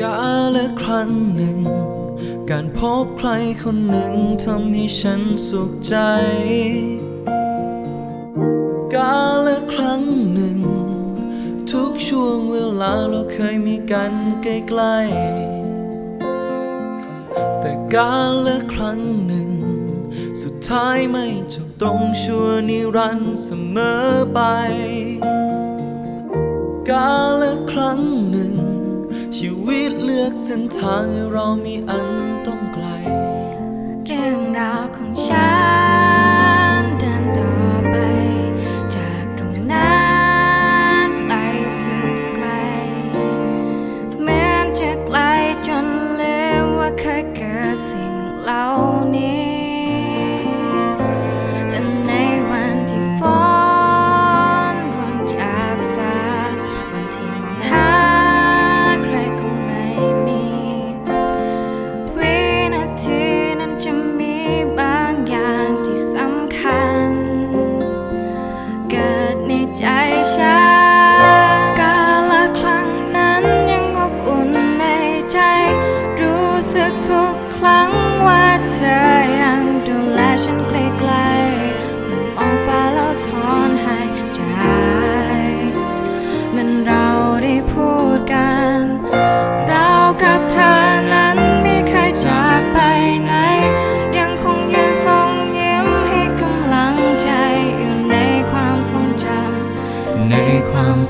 กาละครั้งหนึ่ง การพบใครคนหนึ่งทำให้ฉันสุขใจ กาละครั้งหนึ่ง ทุกช่วงเวลาเราเคยมีกันใกล้ๆแต่กาละครั้งหนึ่ง สุดท้ายไม่จบตรงชั่วนิรันดร์เสมอไป กาละครั้งหนึ่ง ชีวิตเลือกเส้นทางเรามีอันต้องไกล เรื่องราวของฉัน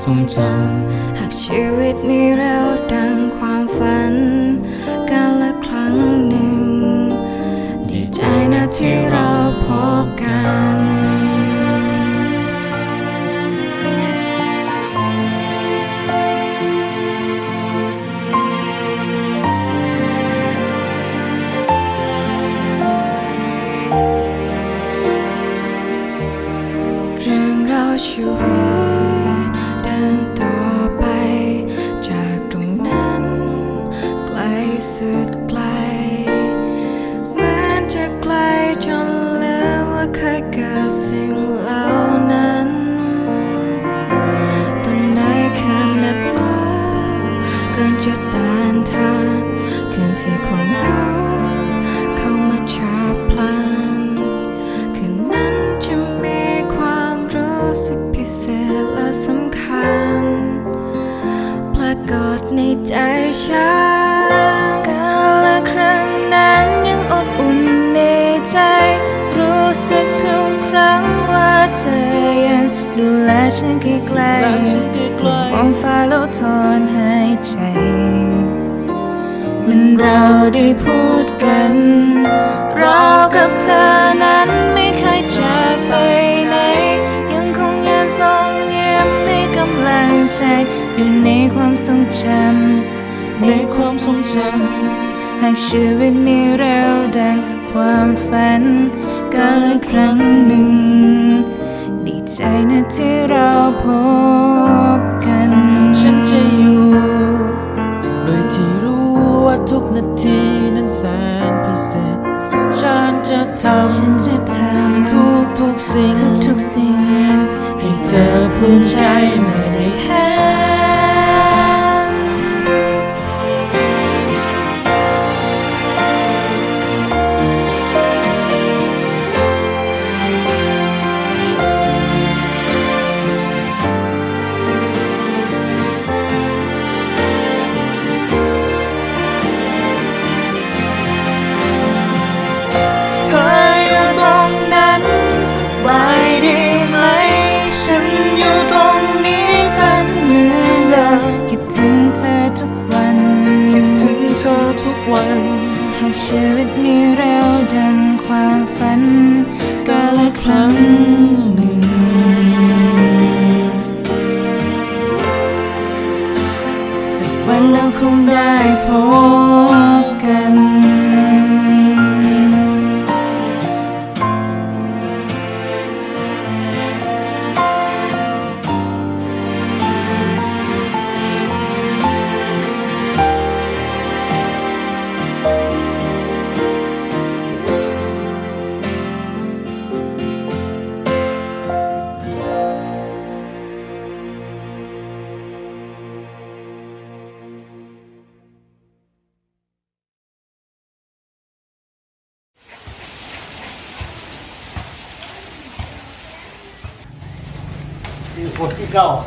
ทรงจหากชีวิตนี้เร็วดังความฝันกันละครั้งหนึ่ง ดีใจนะที่เรา ล ในใจฉันกาละครั้งนั้นยังอบอุ่นในใจ รู้สึกทุกครั้งว่าเธอยังดูแลฉันใกล้ๆใกล้มองฟ้าแล้วถอนหายใจ มันเราได้พูดกัน อยู่ในความทรงจๆในความทรงจำหากชีวิตนี้เร็วดังความฝันกาละครั้งหนึ่ง ดีใจนะที่เราพบกันำฉันจะอยู่ โดยที่รู้ว่าทุกนาทีนั้นแสนพิเศษ ฉันจะทฉันจะทำทุกทุกๆสิ่งำทุกๆสิ่ง ให้เธอภูมิใจเมื่อได้เวัน หากชีวิตนี้เร็วดังความฝันก็ละครั้งหนึ่ง สักวันเราคงได้พบ de Portugal.